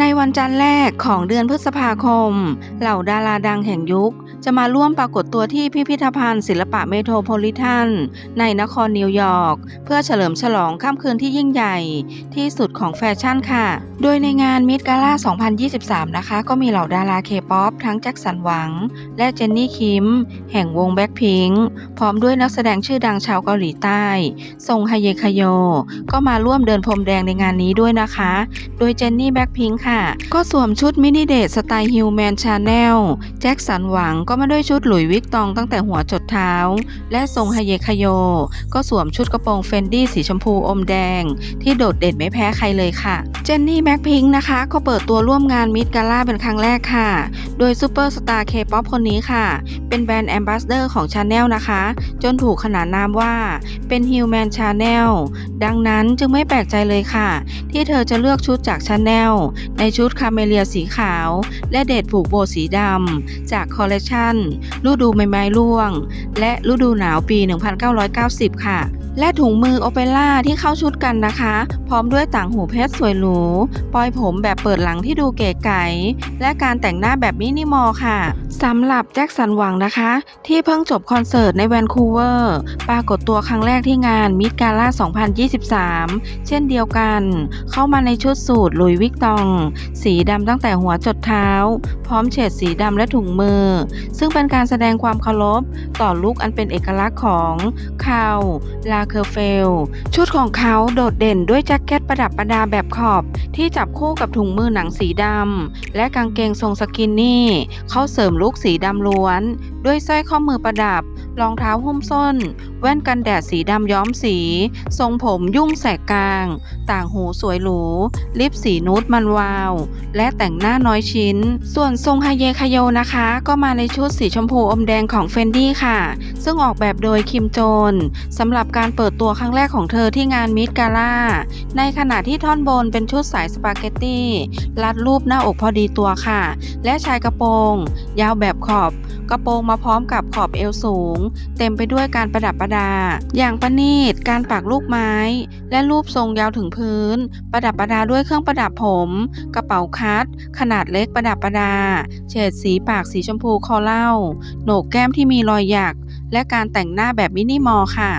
ในวันจันทร์แรกของเดือนพฤษภาคม เหล่าดาราดังแห่งยุค จะมาร่วมปรากฏตัวที่พิพิธภัณฑ์ศิลปะเมโทรโพลิแทนในนครนิวยอร์ก เพื่อเฉลิมฉลองค่ำคืนที่ยิ่งใหญ่ที่สุดของแฟชั่นค่ะ โดยในงานมิดกาล่า 2023 นะคะ ก็มีเหล่าดาราเคป๊อปทั้งแจ็คสันหวัง และเจนนี่คิม แห่งวงแบ็คพิงพร้อมด้วยนักแสดงชื่อดังชาวเกาหลีใต้ซงฮเยคโย ก็มาร่วมเดินพรมแดงในงานนี้ด้วยนะคะ โดยเจนนี่แบ็คพิงค่ะ ก็สวมชุดมินิเดทสไตล์ฮิวแมนชาแนลแจ็คสันหวังก็มาด้วยชุดหลุยวิกตองตั้งแต่หัวจดเท้า และทรงฮเยคโย ก็สวมชุดกระโปรงเฟนดี้สีชมพูอมแดง ที่โดดเด่นไม่แพ้ใครเลยค่ะ เจนนี่แบ็คพิงนะคะก็เปิดตัวร่วมงานมิดกาล่าเป็นครั้งแรกค่ะ โดยซูเปอร์สตาร์เคป๊อปคนนี้ค่ะ เป็นแบรนด์แอมบาสเดอร์ของชาแนลนะคะ จนถูกขนานนามว่าเป็นฮิวแมนชาแนลดังนั้นจึงไม่แปลกใจเลยค่ะ ที่เธอจะเลือกชุดจากชาแนลในชุดคาเมเลียสีขาว และเดทผูกโบสีดำ จากคอลเลกชันฤดูใบไม้ร่วง และฤดูหนาวปี 1990 ค่ะ และถุงมือโอเปร่าที่เข้าชุดกันนะคะ พร้อมด้วยต่างหูเพชรสวยหรู ปลอยผมแบบเปิดหลังที่ดูเก๋ไก๋และการแต่งหน้าแบบมินิมอลค่ะสำหรับแจ็คสันหวังนะคะ ที่เพิ่งจบคอนเสิร์ตในแวนคูเวอร์ปรากฏตัวครั้งแรกที่งานมิดกาล่า 2023 เช่นเดียวกัน เข้ามาในชุดสูทลุยวิกตอง สีดำตั้งแต่หัวจดเท้า พร้อมเฉดสีดำและถุงมือ ซึ่งเป็นการแสดงความเคารพต่อลุคอันเป็นเอกลักษณ์ของคาวลาเคอร์เฟล ชุดของเขาโดดเด่นด้วยแจ็คเก็ตประดับประดาแบบขอบ ที่จับคู่กับถุงมือหนังสีดำ และกางเกงทรงสกินนี่ เขาเสริมลุคสีดำล้วน ด้วยสร้อยข้อมือประดับ รองเท้าหุ้มส้นแว่นกันแดดสีดำย้อมสี ทรงผมยุ่งแสกกลาง ต่างหูสวยหรู ลิปสีนูดมันวาว และแต่งหน้าน้อยชิ้น ส่วนทรงฮาเยคาโยนะคะ ก็มาในชุดสีชมพูอมแดงของเฟนดี้ค่ะ ซึ่งออกแบบโดยคิมโจนสำหรับการเปิดตัวครั้งแรกของเธอที่งานมิดกาล่า ในขณะที่ท่อนบนเป็นชุดสายสปาเกตตี้รัดรูปหน้าอกพอดีตัวค่ะ และชายกระโปรง ยาวแบบขอบ กระโปรงมาพร้อมกับขอบเอวสูง เต็มไปด้วยการประดับประดา อย่างประณีตการปักลูกไม้ และรูปทรงยาวถึงพื้น ประดับประดาด้วยเครื่องประดับผม กระเป๋าคัด ขนาดเล็กประดับประดา เฉดสีปากสีชมพูคอเล่า โหนกแก้มที่มีรอยหยัก และการแต่งหน้าแบบมินิมอลค่ะ